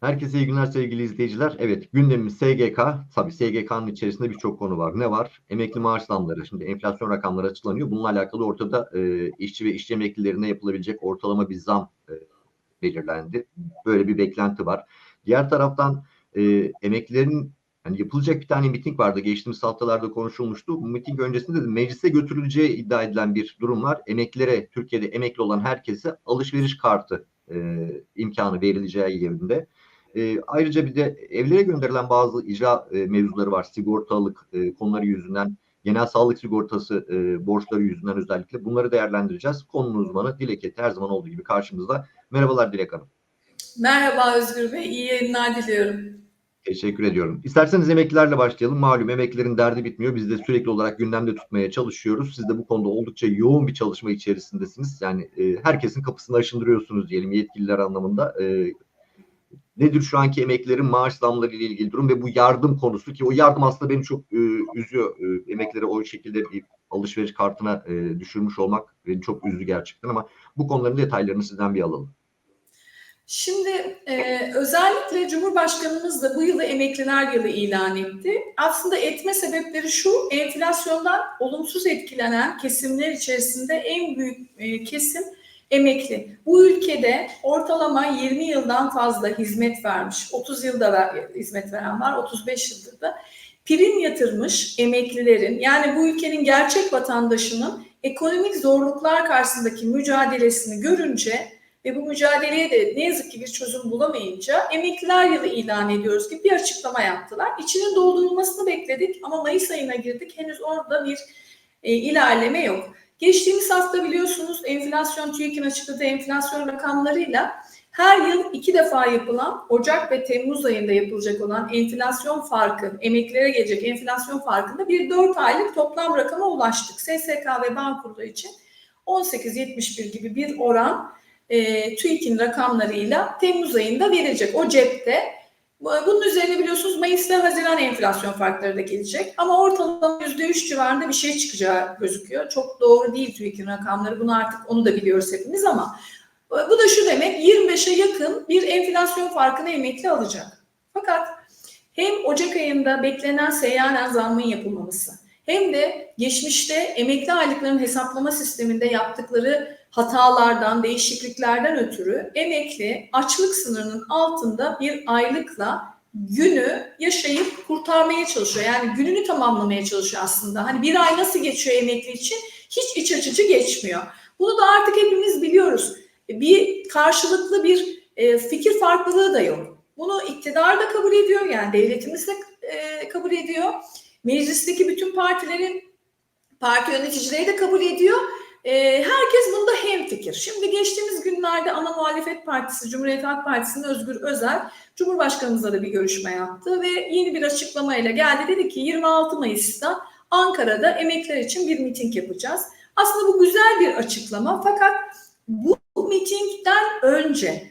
Herkese iyi günler sevgili izleyiciler. Evet gündemimiz SGK. Tabii SGK'nın içerisinde birçok konu var. Ne var? Emekli maaş zamları. Şimdi enflasyon rakamları açıklanıyor. Bununla alakalı ortada e, işçi ve işçi emeklilerine yapılabilecek ortalama bir zam e, belirlendi. Böyle bir beklenti var. Diğer taraftan e, emeklilerin yani yapılacak bir tane miting vardı. Geçtiğimiz haftalarda konuşulmuştu. Bu miting öncesinde de meclise götürüleceği iddia edilen bir durum var. Emeklilere, Türkiye'de emekli olan herkese alışveriş kartı e, imkanı verileceği yerinde. E, ayrıca bir de evlere gönderilen bazı icra e, mevzuları var. Sigortalık e, konuları yüzünden, genel sağlık sigortası e, borçları yüzünden özellikle bunları değerlendireceğiz. Konunun uzmanı Dilek Eti her zaman olduğu gibi karşımızda. Merhabalar Dilek Hanım. Merhaba Özgür Bey, iyi yayınlar diliyorum. Teşekkür ediyorum. İsterseniz emeklilerle başlayalım. Malum emeklilerin derdi bitmiyor. Biz de sürekli olarak gündemde tutmaya çalışıyoruz. Siz de bu konuda oldukça yoğun bir çalışma içerisindesiniz. Yani e, herkesin kapısını aşındırıyorsunuz diyelim yetkililer anlamında. E, nedir şu anki emeklilerin maaş zamları ile ilgili durum ve bu yardım konusu ki o yardım aslında beni çok e, üzüyor. E, emeklileri o şekilde bir alışveriş kartına e, düşürmüş olmak beni çok üzdü gerçekten ama bu konuların detaylarını sizden bir alalım. Şimdi e, özellikle Cumhurbaşkanımız da bu yılı emekliler yılı ilan etti. Aslında etme sebepleri şu, enflasyondan olumsuz etkilenen kesimler içerisinde en büyük e, kesim emekli. Bu ülkede ortalama 20 yıldan fazla hizmet vermiş, 30 yılda ver, hizmet veren var, 35 yıldır da prim yatırmış emeklilerin yani bu ülkenin gerçek vatandaşının ekonomik zorluklar karşısındaki mücadelesini görünce ve bu mücadeleye de ne yazık ki bir çözüm bulamayınca emekliler yılı ilan ediyoruz gibi bir açıklama yaptılar. İçinin doldurulmasını bekledik ama Mayıs ayına girdik. Henüz orada bir e, ilerleme yok. Geçtiğimiz hafta biliyorsunuz enflasyon TÜİK'in açıkladığı enflasyon rakamlarıyla her yıl iki defa yapılan Ocak ve Temmuz ayında yapılacak olan enflasyon farkı, emeklilere gelecek enflasyon farkında bir 4 aylık toplam rakama ulaştık. SSK ve Bağkur'da için 18.71 gibi bir oran e, TÜİK'in rakamlarıyla Temmuz ayında verilecek. O cepte. Bunun üzerine biliyorsunuz Mayıs ve Haziran enflasyon farkları da gelecek. Ama ortalama %3 civarında bir şey çıkacağı gözüküyor. Çok doğru değil TÜİK'in rakamları. Bunu artık onu da biliyoruz hepimiz ama bu da şu demek 25'e yakın bir enflasyon farkını emekli alacak. Fakat hem Ocak ayında beklenen seyyanen zammın yapılmaması hem de geçmişte emekli aylıklarının hesaplama sisteminde yaptıkları hatalardan, değişikliklerden ötürü emekli açlık sınırının altında bir aylıkla günü yaşayıp kurtarmaya çalışıyor. Yani gününü tamamlamaya çalışıyor aslında. Hani bir ay nasıl geçiyor emekli için? Hiç iç açıcı geçmiyor. Bunu da artık hepimiz biliyoruz. Bir karşılıklı bir e, fikir farklılığı da yok. Bunu iktidar da kabul ediyor. Yani devletimiz de e, kabul ediyor. Meclisteki bütün partilerin parti yöneticileri de kabul ediyor. E, herkes bunda hemfikir. Şimdi geçtiğimiz günlerde ana muhalefet partisi Cumhuriyet Halk Partisi'nin Özgür Özel Cumhurbaşkanımızla da bir görüşme yaptı ve yeni bir açıklamayla geldi. Dedi ki 26 Mayıs'ta Ankara'da emekliler için bir miting yapacağız. Aslında bu güzel bir açıklama fakat bu mitingden önce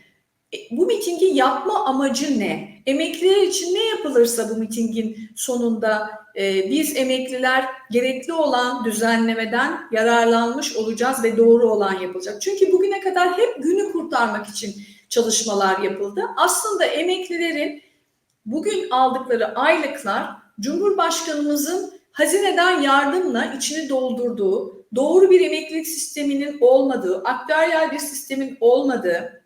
bu mitingi yapma amacı ne? Emekliler için ne yapılırsa bu mitingin sonunda e, biz emekliler gerekli olan düzenlemeden yararlanmış olacağız ve doğru olan yapılacak. Çünkü bugüne kadar hep günü kurtarmak için çalışmalar yapıldı. Aslında emeklilerin bugün aldıkları aylıklar Cumhurbaşkanımızın hazineden yardımla içini doldurduğu, doğru bir emeklilik sisteminin olmadığı, aktüeryal bir sistemin olmadığı,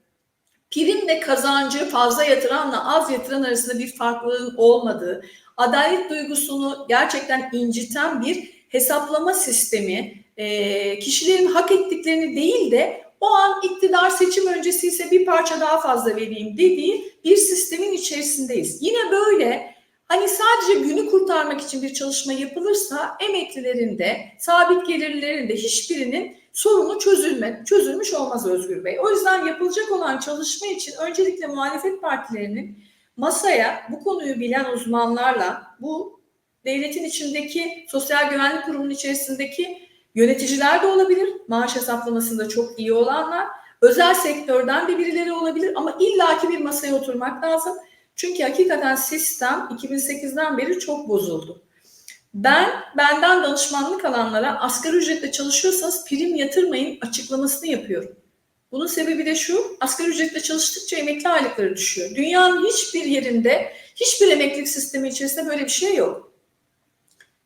primle kazancı fazla yatıranla az yatıran arasında bir farklılığın olmadığı, adalet duygusunu gerçekten inciten bir hesaplama sistemi, e, kişilerin hak ettiklerini değil de o an iktidar seçim öncesi ise bir parça daha fazla vereyim dediği bir sistemin içerisindeyiz. Yine böyle hani sadece günü kurtarmak için bir çalışma yapılırsa emeklilerin de sabit gelirlilerin de hiçbirinin sorunu çözülme, çözülmüş olmaz Özgür Bey. O yüzden yapılacak olan çalışma için öncelikle muhalefet partilerinin masaya bu konuyu bilen uzmanlarla bu devletin içindeki sosyal güvenlik kurumunun içerisindeki yöneticiler de olabilir. Maaş hesaplamasında çok iyi olanlar. Özel sektörden de birileri olabilir ama illaki bir masaya oturmak lazım. Çünkü hakikaten sistem 2008'den beri çok bozuldu. Ben benden danışmanlık alanlara asgari ücretle çalışıyorsanız prim yatırmayın açıklamasını yapıyorum. Bunun sebebi de şu, asgari ücretle çalıştıkça emekli aylıkları düşüyor. Dünyanın hiçbir yerinde, hiçbir emeklilik sistemi içerisinde böyle bir şey yok.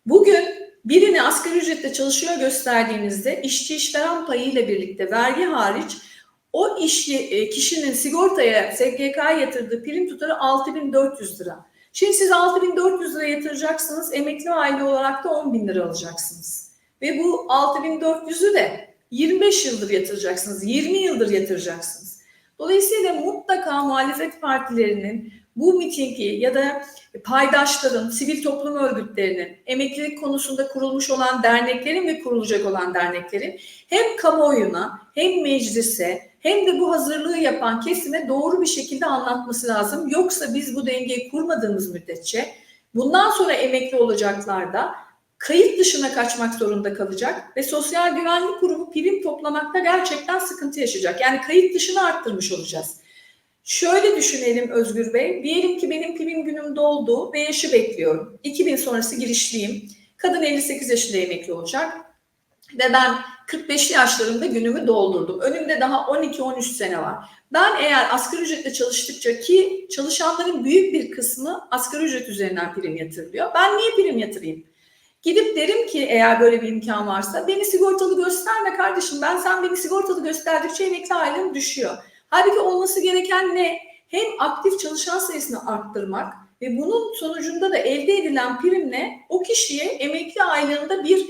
Bugün birini asgari ücretle çalışıyor gösterdiğinizde işçi işveren payı ile birlikte vergi hariç o işçi e, kişinin sigortaya, SGK'ya yatırdığı prim tutarı 6400 lira. Şimdi siz 6400 lira yatıracaksınız, emekli aile olarak da 10 bin lira alacaksınız. Ve bu 6400'ü de 25 yıldır yatıracaksınız, 20 yıldır yatıracaksınız. Dolayısıyla mutlaka muhalefet partilerinin bu mitingi ya da paydaşların, sivil toplum örgütlerinin, emeklilik konusunda kurulmuş olan derneklerin ve kurulacak olan derneklerin hem kamuoyuna hem meclise hem de bu hazırlığı yapan kesime doğru bir şekilde anlatması lazım. Yoksa biz bu dengeyi kurmadığımız müddetçe bundan sonra emekli olacaklar da kayıt dışına kaçmak zorunda kalacak ve Sosyal Güvenlik Kurumu prim toplamakta gerçekten sıkıntı yaşayacak. Yani kayıt dışını arttırmış olacağız. Şöyle düşünelim Özgür Bey. Diyelim ki benim prim günüm doldu ve yaşı bekliyorum. 2000 sonrası girişliyim. Kadın 58 yaşında emekli olacak. Ve ben 45'li yaşlarımda günümü doldurdum. Önümde daha 12-13 sene var. Ben eğer asgari ücretle çalıştıkça ki çalışanların büyük bir kısmı asgari ücret üzerinden prim yatırılıyor. Ben niye prim yatırayım? Gidip derim ki eğer böyle bir imkan varsa beni sigortalı gösterme kardeşim. Ben sen beni sigortalı gösterdikçe emekli aylığım düşüyor. Halbuki olması gereken ne? Hem aktif çalışan sayısını arttırmak ve bunun sonucunda da elde edilen primle o kişiye emekli aylığında bir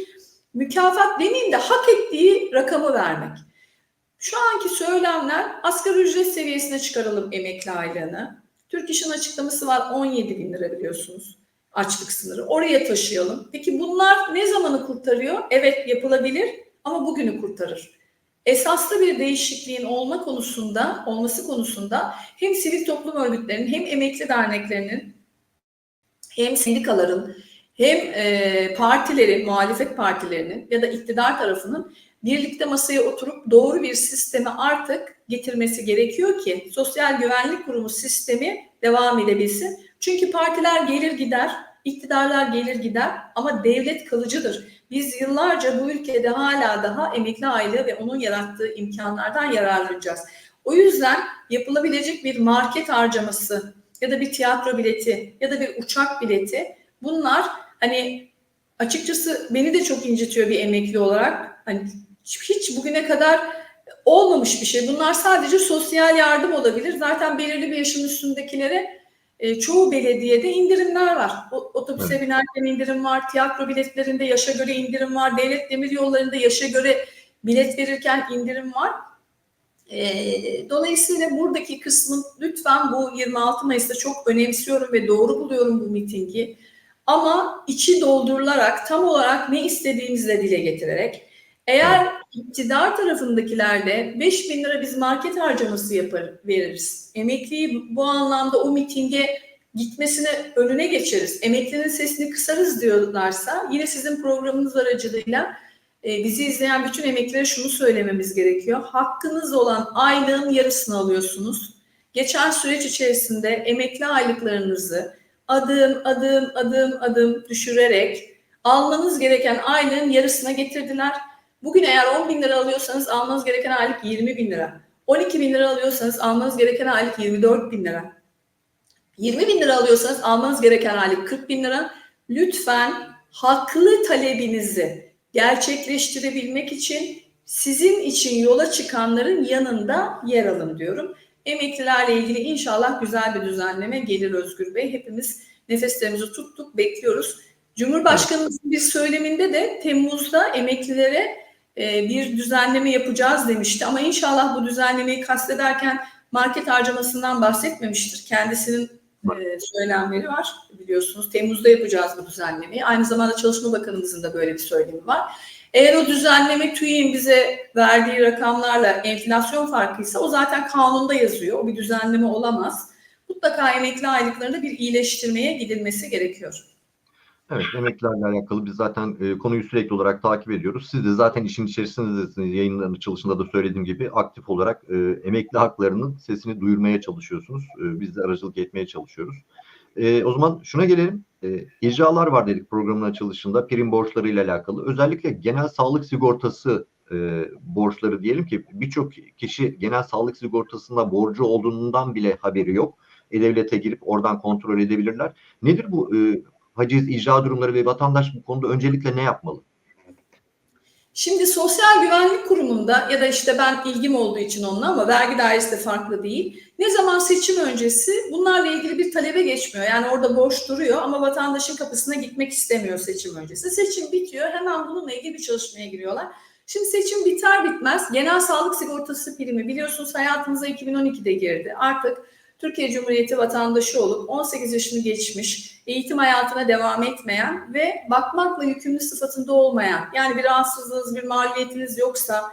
mükafat demeyeyim de hak ettiği rakamı vermek. Şu anki söylemler asgari ücret seviyesine çıkaralım emekli aylığını. Türk İş'in açıklaması var 17 bin lira biliyorsunuz açlık sınırı. Oraya taşıyalım. Peki bunlar ne zamanı kurtarıyor? Evet yapılabilir ama bugünü kurtarır. Esaslı bir değişikliğin olma konusunda, olması konusunda hem sivil toplum örgütlerinin hem emekli derneklerinin hem sendikaların hem e, partilerin, muhalefet partilerinin ya da iktidar tarafının birlikte masaya oturup doğru bir sistemi artık getirmesi gerekiyor ki Sosyal Güvenlik Kurumu sistemi devam edebilsin. Çünkü partiler gelir gider, iktidarlar gelir gider ama devlet kalıcıdır. Biz yıllarca bu ülkede hala daha emekli aylığı ve onun yarattığı imkanlardan yararlanacağız. O yüzden yapılabilecek bir market harcaması ya da bir tiyatro bileti ya da bir uçak bileti bunlar hani açıkçası beni de çok incitiyor bir emekli olarak. Hani hiç bugüne kadar olmamış bir şey. Bunlar sadece sosyal yardım olabilir. Zaten belirli bir yaşın üstündekilere e, çoğu belediyede indirimler var. O, otobüse evet. binerken indirim var, tiyatro biletlerinde yaşa göre indirim var, devlet demir yollarında yaşa göre bilet verirken indirim var. E, dolayısıyla buradaki kısmın lütfen bu 26 Mayıs'ta çok önemsiyorum ve doğru buluyorum bu mitingi. Ama içi doldurularak tam olarak ne istediğimizle dile getirerek eğer iktidar tarafındakilerde 5 bin lira biz market harcaması yapar, veririz. Emekliyi bu anlamda o mitinge gitmesine önüne geçeriz. Emeklinin sesini kısarız diyorlarsa yine sizin programınız aracılığıyla e, bizi izleyen bütün emeklilere şunu söylememiz gerekiyor. Hakkınız olan aylığın yarısını alıyorsunuz. Geçen süreç içerisinde emekli aylıklarınızı adım adım adım adım düşürerek almanız gereken aylığın yarısına getirdiler. Bugün eğer 10 bin lira alıyorsanız almanız gereken aylık 20 bin lira. 12 bin lira alıyorsanız almanız gereken aylık 24 bin lira. 20 bin lira alıyorsanız almanız gereken aylık 40 bin lira. Lütfen haklı talebinizi gerçekleştirebilmek için sizin için yola çıkanların yanında yer alın diyorum. Emeklilerle ilgili inşallah güzel bir düzenleme gelir Özgür Bey. Hepimiz nefeslerimizi tuttuk, bekliyoruz. Cumhurbaşkanımızın bir söyleminde de Temmuz'da emeklilere bir düzenleme yapacağız demişti. Ama inşallah bu düzenlemeyi kastederken market harcamasından bahsetmemiştir. Kendisinin e, söylemleri var biliyorsunuz. Temmuz'da yapacağız bu düzenlemeyi. Aynı zamanda Çalışma Bakanımızın da böyle bir söylemi var. Eğer o düzenleme TÜİ'nin bize verdiği rakamlarla enflasyon farkıysa o zaten kanunda yazıyor. O bir düzenleme olamaz. Mutlaka emekli aylıklarında bir iyileştirmeye gidilmesi gerekiyor. Evet, emeklilerle alakalı biz zaten e, konuyu sürekli olarak takip ediyoruz. Siz de zaten işin içerisindesiniz. Yayınların açılışında da söylediğim gibi aktif olarak e, emekli haklarının sesini duyurmaya çalışıyorsunuz. E, biz de aracılık etmeye çalışıyoruz. E, o zaman şuna gelelim. E, icralar var dedik programın açılışında prim borçları ile alakalı. Özellikle genel sağlık sigortası e, borçları diyelim ki birçok kişi genel sağlık sigortasında borcu olduğundan bile haberi yok. E-Devlet'e girip oradan kontrol edebilirler. Nedir bu e, haciz icra durumları ve vatandaş bu konuda öncelikle ne yapmalı? Şimdi Sosyal Güvenlik Kurumu'nda ya da işte ben ilgim olduğu için onunla ama vergi dairesi de farklı değil. Ne zaman seçim öncesi bunlarla ilgili bir talebe geçmiyor. Yani orada boş duruyor ama vatandaşın kapısına gitmek istemiyor seçim öncesi. Seçim bitiyor hemen bununla ilgili bir çalışmaya giriyorlar. Şimdi seçim biter bitmez genel sağlık sigortası primi biliyorsunuz hayatımıza 2012'de girdi. Artık Türkiye Cumhuriyeti vatandaşı olup 18 yaşını geçmiş, eğitim hayatına devam etmeyen ve bakmakla yükümlü sıfatında olmayan, yani bir rahatsızlığınız, bir maliyetiniz yoksa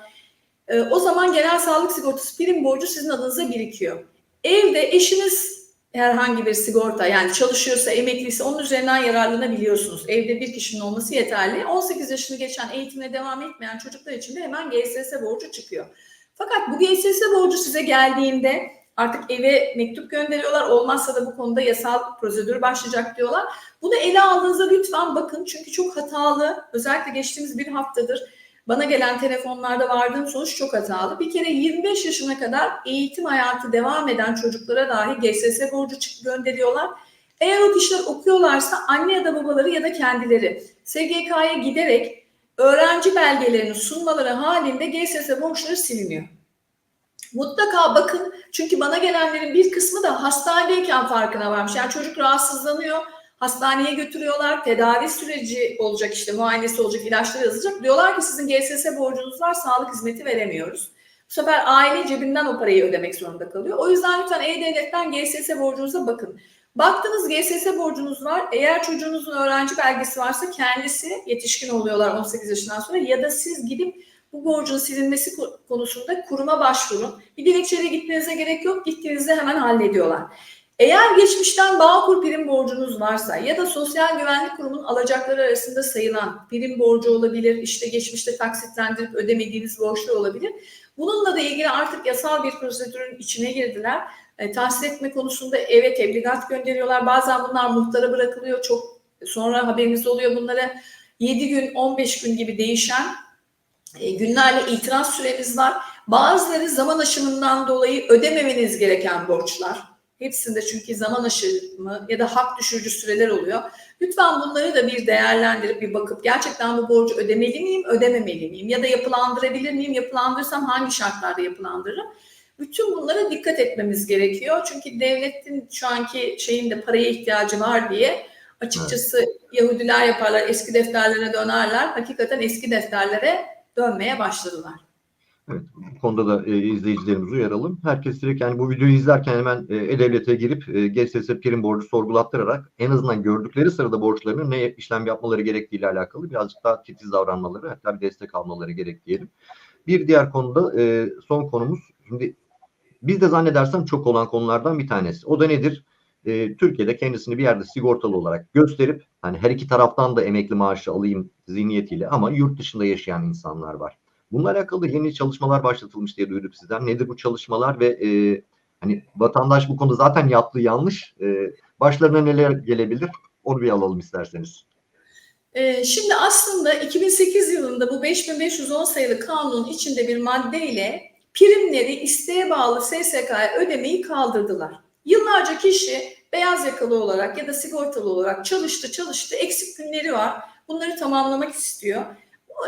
e, o zaman genel sağlık sigortası prim borcu sizin adınıza birikiyor. Evde eşiniz herhangi bir sigorta yani çalışıyorsa, emekliyse onun üzerinden yararlanabiliyorsunuz. Evde bir kişinin olması yeterli. 18 yaşını geçen eğitimine devam etmeyen çocuklar için de hemen GSS borcu çıkıyor. Fakat bu GSS borcu size geldiğinde Artık eve mektup gönderiyorlar. Olmazsa da bu konuda yasal prosedür başlayacak diyorlar. Bunu ele aldığınızda lütfen bakın. Çünkü çok hatalı. Özellikle geçtiğimiz bir haftadır bana gelen telefonlarda vardığım sonuç çok hatalı. Bir kere 25 yaşına kadar eğitim hayatı devam eden çocuklara dahi GSS borcu gönderiyorlar. Eğer o kişiler okuyorlarsa anne ya da babaları ya da kendileri SGK'ya giderek öğrenci belgelerini sunmaları halinde GSS borçları siliniyor. Mutlaka bakın çünkü bana gelenlerin bir kısmı da hastanedeyken farkına varmış. Yani çocuk rahatsızlanıyor, hastaneye götürüyorlar, tedavi süreci olacak işte muayenesi olacak, ilaçlar yazılacak. Diyorlar ki sizin GSS borcunuz var, sağlık hizmeti veremiyoruz. Bu sefer aile cebinden o parayı ödemek zorunda kalıyor. O yüzden lütfen E-Devlet'ten GSS borcunuza bakın. Baktınız GSS borcunuz var. Eğer çocuğunuzun öğrenci belgesi varsa kendisi yetişkin oluyorlar 18 yaşından sonra ya da siz gidip bu borcun silinmesi konusunda kuruma başvurun. Bir dilekçeyle gitmenize gerek yok. Gittiğinizde hemen hallediyorlar. Eğer geçmişten Bağkur prim borcunuz varsa ya da Sosyal Güvenlik Kurumu'nun alacakları arasında sayılan prim borcu olabilir, işte geçmişte taksitlendirip ödemediğiniz borçlar olabilir. Bununla da ilgili artık yasal bir prosedürün içine girdiler. E, tahsil etme konusunda evet tebligat gönderiyorlar. Bazen bunlar muhtara bırakılıyor. Çok sonra haberiniz oluyor bunlara. 7 gün, 15 gün gibi değişen günlerle itiraz süremiz var. Bazıları zaman aşımından dolayı ödememeniz gereken borçlar. Hepsinde çünkü zaman aşımı ya da hak düşürücü süreler oluyor. Lütfen bunları da bir değerlendirip bir bakıp gerçekten bu borcu ödemeli miyim, ödememeli miyim? Ya da yapılandırabilir miyim? Yapılandırırsam hangi şartlarda yapılandırırım? Bütün bunlara dikkat etmemiz gerekiyor. Çünkü devletin şu anki şeyinde paraya ihtiyacı var diye açıkçası evet. Yahudiler yaparlar, eski defterlere dönerler. Hakikaten eski defterlere dönmeye başladılar. Evet, bu konuda da e, izleyicilerimizi uyaralım. Herkes direkt yani bu videoyu izlerken hemen e, E-Devlet'e girip e, GSS prim borcu sorgulattırarak en azından gördükleri sırada borçlarını ne işlem yapmaları gerektiğiyle alakalı birazcık daha titiz davranmaları hatta bir destek almaları gerek diyelim. Bir diğer konuda e, son konumuz şimdi biz de zannedersem çok olan konulardan bir tanesi. O da nedir? E, Türkiye'de kendisini bir yerde sigortalı olarak gösterip hani her iki taraftan da emekli maaşı alayım zihniyetiyle ama yurt dışında yaşayan insanlar var. Bununla alakalı yeni çalışmalar başlatılmış diye duyduk sizden. Nedir bu çalışmalar ve e, hani vatandaş bu konuda zaten yaptığı yanlış. E, başlarına neler gelebilir? Onu bir alalım isterseniz. E, şimdi aslında 2008 yılında bu 5510 sayılı kanunun içinde bir maddeyle primleri isteğe bağlı SSK'ya ödemeyi kaldırdılar. Yıllarca kişi beyaz yakalı olarak ya da sigortalı olarak çalıştı çalıştı eksik günleri var. Bunları tamamlamak istiyor.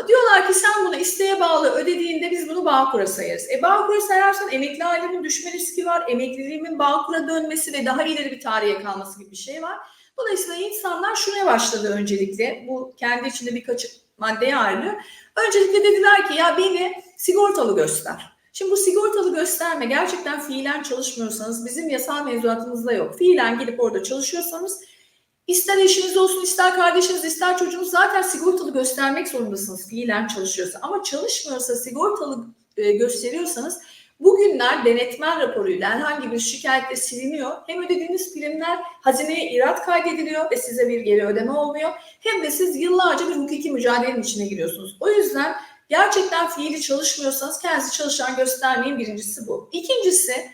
Diyorlar ki sen bunu isteğe bağlı ödediğinde biz bunu Bağkur'a sayarız. E Bağkur'a sayarsan emekli ailemin düşme riski var. Emekliliğimin Bağkur'a dönmesi ve daha ileri bir tarihe kalması gibi bir şey var. Dolayısıyla insanlar şuraya başladı öncelikle. Bu kendi içinde birkaç maddeye ayrılıyor. Öncelikle dediler ki ya beni sigortalı göster. Şimdi bu sigortalı gösterme gerçekten fiilen çalışmıyorsanız bizim yasal mevzuatımızda yok. Fiilen gidip orada çalışıyorsanız ister eşiniz olsun ister kardeşiniz ister çocuğunuz zaten sigortalı göstermek zorundasınız fiilen çalışıyorsa. Ama çalışmıyorsa sigortalı e, gösteriyorsanız bugünler denetmen raporuyla herhangi bir şikayette siliniyor. Hem ödediğiniz primler hazineye irat kaydediliyor ve size bir geri ödeme olmuyor. Hem de siz yıllarca bir hukuki mücadelenin içine giriyorsunuz. O yüzden Gerçekten fiili çalışmıyorsanız kendinizi çalışan göstermeyin birincisi bu. İkincisi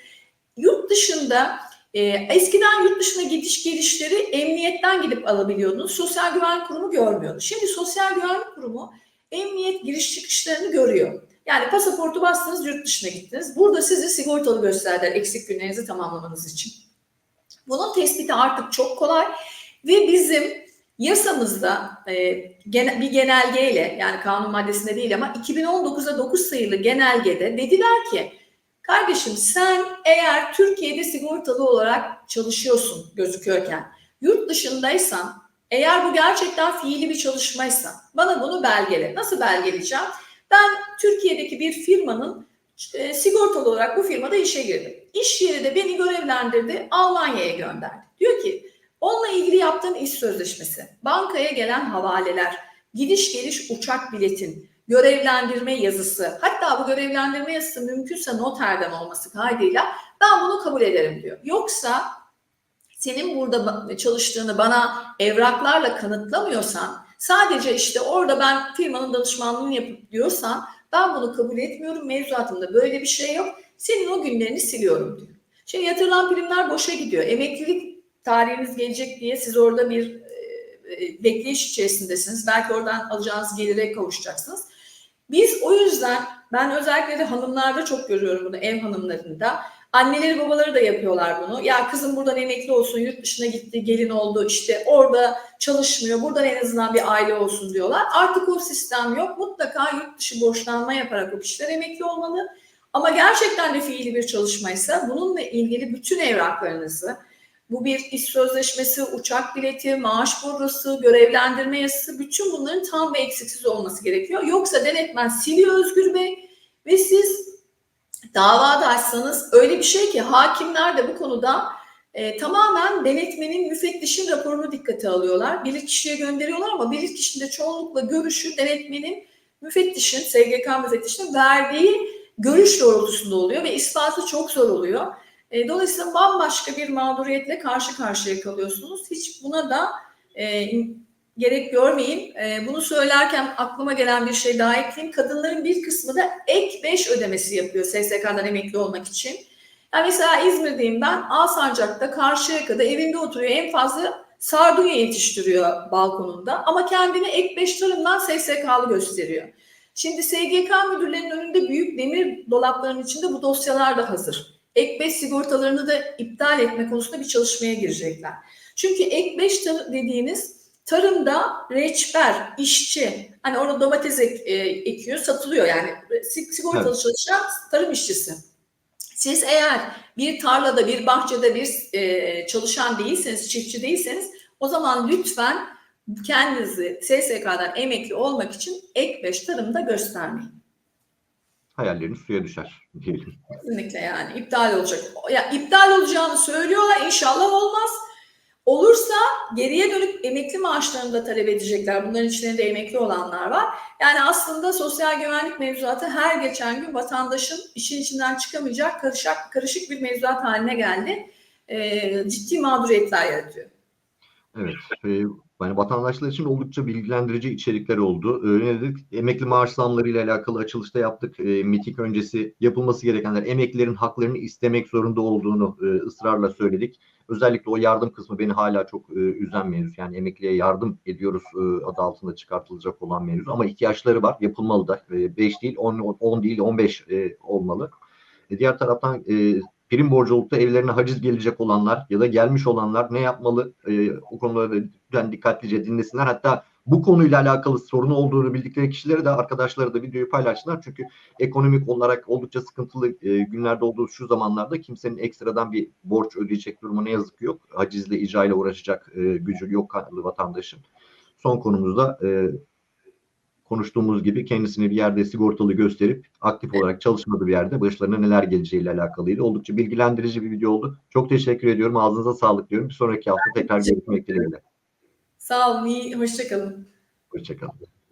yurt dışında e, eskiden yurt dışına gidiş gelişleri emniyetten gidip alabiliyordunuz. Sosyal Güvenlik Kurumu görmüyordu. Şimdi Sosyal Güvenlik Kurumu emniyet giriş çıkışlarını görüyor. Yani pasaportu bastınız yurt dışına gittiniz. Burada sizi sigortalı gösterdiler eksik günlerinizi tamamlamanız için. Bunun tespiti artık çok kolay ve bizim yasamızda e, gene, bir genelgeyle yani kanun maddesinde değil ama 2019'da 9 sayılı genelgede dediler ki kardeşim sen eğer Türkiye'de sigortalı olarak çalışıyorsun gözüküyorken yurt dışındaysan eğer bu gerçekten fiili bir çalışmaysa bana bunu belgele. Nasıl belgeleyeceğim? Ben Türkiye'deki bir firmanın e, sigortalı olarak bu firmada işe girdim. İş yeri de beni görevlendirdi, Almanya'ya gönderdi. Diyor ki onunla ilgili yaptığın iş sözleşmesi, bankaya gelen havaleler, gidiş geliş uçak biletin, görevlendirme yazısı, hatta bu görevlendirme yazısı mümkünse noterden olması kaydıyla ben bunu kabul ederim diyor. Yoksa senin burada çalıştığını bana evraklarla kanıtlamıyorsan, sadece işte orada ben firmanın danışmanlığını yapıp diyorsan ben bunu kabul etmiyorum. Mevzuatımda böyle bir şey yok. Senin o günlerini siliyorum diyor. Şimdi yatırılan primler boşa gidiyor. Emeklilik tarihiniz gelecek diye siz orada bir e, bekleyiş içerisindesiniz. Belki oradan alacağınız gelire kavuşacaksınız. Biz o yüzden ben özellikle de hanımlarda çok görüyorum bunu ev hanımlarında. Anneleri babaları da yapıyorlar bunu. Ya kızım buradan emekli olsun, yurt dışına gitti, gelin oldu, işte orada çalışmıyor, buradan en azından bir aile olsun diyorlar. Artık o sistem yok. Mutlaka yurt dışı borçlanma yaparak o kişiler emekli olmalı. Ama gerçekten de fiili bir çalışmaysa bununla ilgili bütün evraklarınızı, bu bir iş sözleşmesi, uçak bileti, maaş borusu, görevlendirme yazısı, bütün bunların tam ve eksiksiz olması gerekiyor. Yoksa denetmen siliyor Özgür Bey ve siz dava da açsanız öyle bir şey ki hakimler de bu konuda e, tamamen denetmenin müfettişin raporunu dikkate alıyorlar. Bir kişiye gönderiyorlar ama bir kişinin de çoğunlukla görüşü denetmenin müfettişin, SGK müfettişinin verdiği görüş doğrultusunda oluyor ve ispatı çok zor oluyor. E, dolayısıyla bambaşka bir mağduriyetle karşı karşıya kalıyorsunuz. Hiç buna da e, gerek görmeyin. E, bunu söylerken aklıma gelen bir şey daha ekleyeyim. Kadınların bir kısmı da ek 5 ödemesi yapıyor SSK'dan emekli olmak için. Yani mesela İzmir'deyim ben. Alsancak'ta Karşıyaka'da evinde oturuyor. En fazla sardunya yetiştiriyor balkonunda. Ama kendini ek 5 tarımdan SSK'lı gösteriyor. Şimdi SGK müdürlerinin önünde büyük demir dolaplarının içinde bu dosyalar da hazır. Ek 5 sigortalarını da iptal etme konusunda bir çalışmaya girecekler. Çünkü ek 5 dediğiniz tarımda reçber, işçi, hani orada domates ek, e, ekiyor, satılıyor yani sigortalı evet. çalışan tarım işçisi. Siz eğer bir tarlada, bir bahçede bir e, çalışan değilseniz, çiftçi değilseniz o zaman lütfen kendinizi SSK'dan emekli olmak için ek 5 tarımda göstermeyin. Hayalleriniz suya düşer diyelim. Kesinlikle yani iptal olacak. Ya iptal olacağını söylüyorlar. İnşallah olmaz. Olursa geriye dönük emekli maaşlarını da talep edecekler. Bunların içinde emekli olanlar var. Yani aslında sosyal güvenlik mevzuatı her geçen gün vatandaşın işin içinden çıkamayacak karışık, karışık bir mevzuat haline geldi. E, ciddi mağduriyetler yaratıyor. Evet. E, yani vatandaşlar için oldukça bilgilendirici içerikler oldu. Öğrendik. Emekli maaş zamları alakalı açılışta yaptık. E, miting öncesi yapılması gerekenler emeklilerin haklarını istemek zorunda olduğunu e, ısrarla söyledik. Özellikle o yardım kısmı beni hala çok e, üzen mevzu. Yani emekliye yardım ediyoruz e, adı altında çıkartılacak olan mevzu. Ama ihtiyaçları var. Yapılmalı da. 5 e, değil, 10, 10 değil, 15 e, olmalı. E, diğer taraftan e, prim borcu olup da evlerine haciz gelecek olanlar ya da gelmiş olanlar ne yapmalı? E, o konuları lütfen dikkatlice dinlesinler. Hatta bu konuyla alakalı sorunu olduğunu bildikleri kişileri de arkadaşları da videoyu paylaşsınlar. Çünkü ekonomik olarak oldukça sıkıntılı e, günlerde olduğu şu zamanlarda kimsenin ekstradan bir borç ödeyecek durumu ne yazık ki yok. Hacizle, icra ile uğraşacak e, gücü yok vatandaşın. Son konumuzda e, konuştuğumuz gibi kendisini bir yerde sigortalı gösterip aktif olarak çalışmadığı bir yerde başlarına neler geleceğiyle alakalıydı. Oldukça bilgilendirici bir video oldu. Çok teşekkür ediyorum. Ağzınıza sağlık diyorum. Bir sonraki hafta tekrar görüşmek dileğiyle. Sağ olun. İyi. Hoşçakalın. Hoşçakalın.